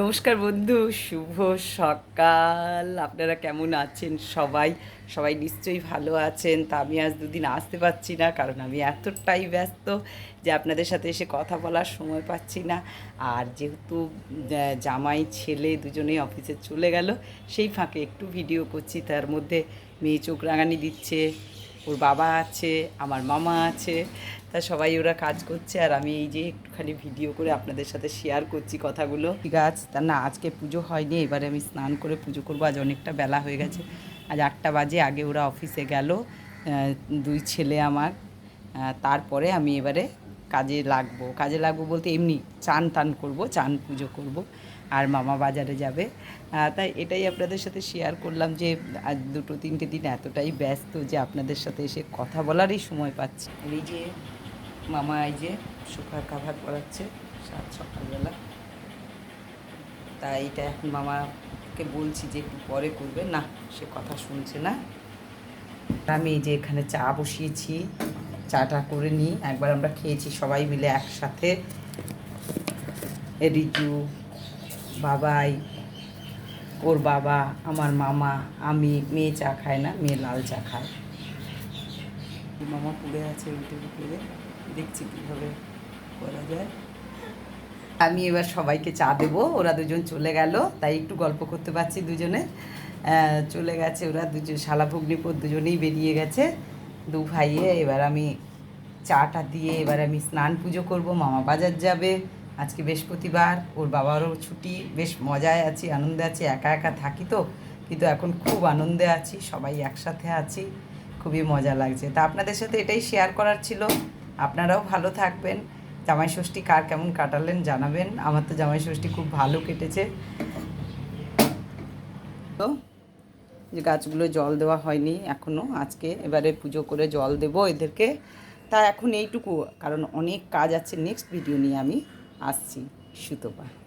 নমস্কার বন্ধু, শুভ সকাল। আপনারা কেমন আছেন সবাই? সবাই নিশ্চয়ই ভালো আছেন। তা আমি আজ দুদিন আসতে পারছি না, কারণ আমি এতটাই ব্যস্ত যে আপনাদের সাথে এসে কথা বলার সময় পাচ্ছি না। আর যেহেতু জামাই, ছেলে দুজনেই অফিসে চলে গেল, সেই ফাঁকে একটু ভিডিও করছি। তার মধ্যে মেয়ে চোখ রাঙানি দিচ্ছে, ওর বাবা আছে, আমার মামা আছে। তা সবাই ওরা কাজ করছে আর আমি এই যে একটুখানি ভিডিও করে আপনাদের সাথে শেয়ার করছি কথাগুলো। ঠিক আছে তা না আজকে পুজো হয়নি এবারে আমি স্নান করে পুজো করব আজ অনেকটা বেলা হয়ে গেছে। আজ আটটা বাজে আগে ওরা অফিসে গেল দুই ছেলে আমার তারপরে আমি এবারে কাজে লাগবো। কাজে লাগবো বলতে এমনি চান টান করব চান পুজো করব আর মামা বাজারে যাবে। তাই এটাই আপনাদের সাথে শেয়ার করলাম যে আজ দুটো তিনটে দিন এতটাই ব্যস্ত যে আপনাদের সাথে এসে কথা বলারই সময় পাচ্ছি। এই যে মামা এই যে সুখার কাভার পরাচ্ছে সাত সকালবেলা। তাই এটা এখন মামাকে বলছি যে একটু পরে করবে। না, সে কথা শুনছে না। আমি এই যে এখানে চা বসিয়েছি, চাটা করে নিই। একবার আমরা খেয়েছি সবাই মিলে একসাথে। রিজু বাবাই, ওর বাবা, আমার মামা, আমি, মেয়ে চা খায় না, মেয়ে লাল চা খায়। মামা পড়ে আছে দেখছি কীভাবে করা যায়। আমি এবার সবাইকে চা দেবো, ওরা দুজন চলে গেল, তাই একটু গল্প করতে পারছি দুজনে। চলে গেছে ওরা দুজন, শালা ভগ্নিপর দুজনেই বেরিয়ে গেছে। দু ভাইয়ে, এবার আমি চাটা দিয়ে এবার আমি স্নান পুজো করব, মামা বাজার যাবে আজকে বৃহস্পতিবার, ওর বাবারও ছুটি, বেশ মজায় আছি, আনন্দে আছি, একা একা থাকি তো, কিন্তু এখন খুব আনন্দে আছি, সবাই একসাথে আছি, খুবই মজা লাগছে। তা আপনাদের সাথে এটাই শেয়ার করার ছিল। আপনারাও ভালো থাকবেন। জামাই ষষ্ঠী কার কেমন কাটালেন জানাবেন। আমার তো জামাই ষষ্ঠী খুব ভালো কেটেছে। তো, যে গাছগুলো জল দেওয়া হয়নি এখনও আজকে এবারে পুজো করে জল দেব এদেরকে। তা এখন এইটুকু, কারণ অনেক কাজ আছে। নেক্সট ভিডিও নিয়ে আমি আসছি। সুতোপা।